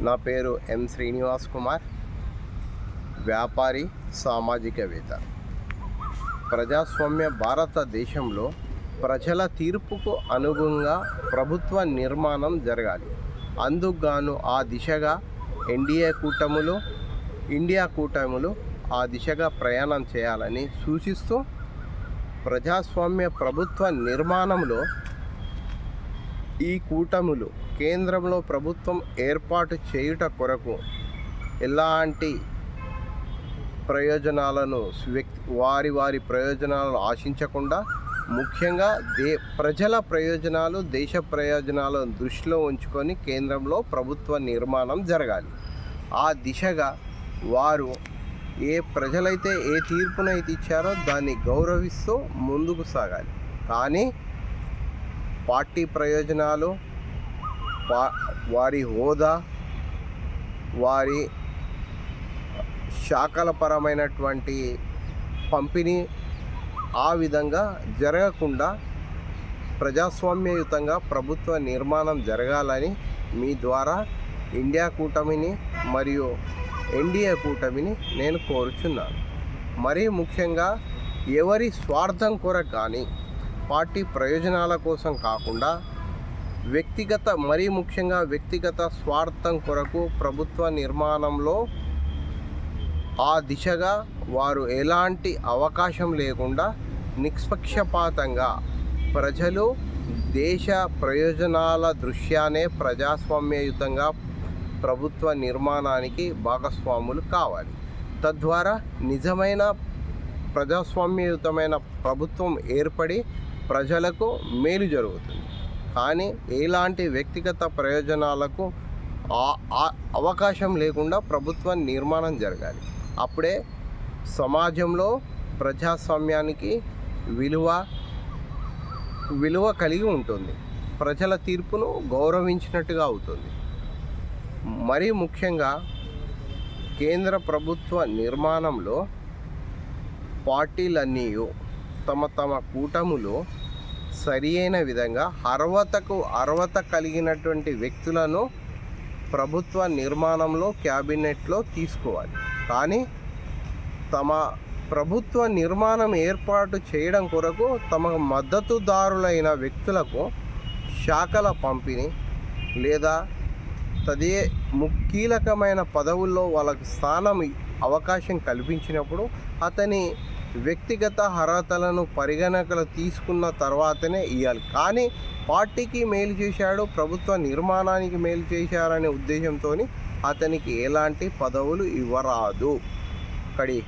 నా పేరు ఎం శ్రీనివాస్ కుమార్ వ్యాపారి సామాజికవేత్త. ప్రజాస్వామ్య భారతదేశంలో ప్రజల తీర్పుకు అనుగుణంగా ప్రభుత్వ నిర్మాణం జరగాలి. అందుకుగాను ఆ దిశగా ఎన్డీఏ కూటములు ఇండియా కూటములు ఆ దిశగా ప్రయాణం చేయాలని సూచిస్తూ ప్రజాస్వామ్య ప్రభుత్వ నిర్మాణంలో ఈ కూటములు కేంద్రంలో ప్రభుత్వం ఏర్పాటు చేయుట కొరకు ఎలాంటి ప్రయోజనాలను వ్యక్తి వారి వారి ప్రయోజనాలను ఆశించకుండా ముఖ్యంగా దే ప్రజల ప్రయోజనాలు దేశ ప్రయోజనాలను దృష్టిలో ఉంచుకొని కేంద్రంలో ప్రభుత్వ నిర్మాణం జరగాలి. ఆ దిశగా వారు ఏ ప్రజలైతే ఏ తీర్పునైతే ఇచ్చారో దాన్ని గౌరవిస్తూ ముందుకు సాగాలి. కానీ పార్టీ ప్రయోజనాలు వారి హోదా వారి శాఖల పరమైనటువంటి పంపిణీ ఆ విధంగా జరగకుండా ప్రజాస్వామ్యయుతంగా ప్రభుత్వ నిర్మాణం జరగాలని మీ ద్వారా ఇండియా కూటమిని మరియు ఎన్డీఏ కూటమిని నేను కోరుచున్నాను. మరీ ముఖ్యంగా ఎవరి స్వార్థం కొరకు కానీ పార్టీ ప్రయోజనాల కోసం కాకుండా వ్యక్తిగత మరీ ముఖ్యంగా వ్యక్తిగత స్వార్థం కొరకు ప్రభుత్వ నిర్మాణంలో ఆ దిశగా వారు ఎలాంటి అవకాశం లేకుండా నిష్పక్షపాతంగా ప్రజలు దేశ ప్రయోజనాల దృష్ట్యానే ప్రజాస్వామ్యయుతంగా ప్రభుత్వ నిర్మాణానికి భాగస్వాములు కావాలి. తద్వారా నిజమైన ప్రజాస్వామ్యయుతమైన ప్రభుత్వం ఏర్పడి ప్రజలకు మేలు జరుగుతుంది. కానీ ఎలాంటి వ్యక్తిగత ప్రయోజనాలకు అవకాశం లేకుండా ప్రభుత్వ నిర్మాణం జరగాలి. అప్పుడే సమాజంలో ప్రజాస్వామ్యానికి విలువ విలువ కలిగి ఉంటుంది. ప్రజల తీర్పును గౌరవించినట్టుగా అవుతుంది. మరీ ముఖ్యంగా కేంద్ర ప్రభుత్వ నిర్మాణంలో పార్టీలన్నీ తమ తమ కూటములో సరి అయిన విధంగా అర్హతకు అర్హత కలిగినటువంటి వ్యక్తులను ప్రభుత్వ నిర్మాణంలో క్యాబినెట్లో తీసుకోవాలి. కానీ తమ ప్రభుత్వ నిర్మాణం ఏర్పాటు చేయడం కొరకు తమ మద్దతుదారులైన వ్యక్తులకు శాఖల పంపిణీ లేదా తదే ము- కీలకమైన పదవుల్లో వాళ్ళకు స్థానం అవకాశం కల్పించినప్పుడు అతని వ్యక్తిగత అర్హతలను పరిగణనకు తీసుకున్న తర్వాతనే ఇవ్వాలి కానీ పార్టీకి మేలు చేశాడు ప్రభుత్వ నిర్మాణానికి మేలు చేశారనే ఉద్దేశంతో అతనికి ఎలాంటి పదవులు ఇవ్వరాదు. కడి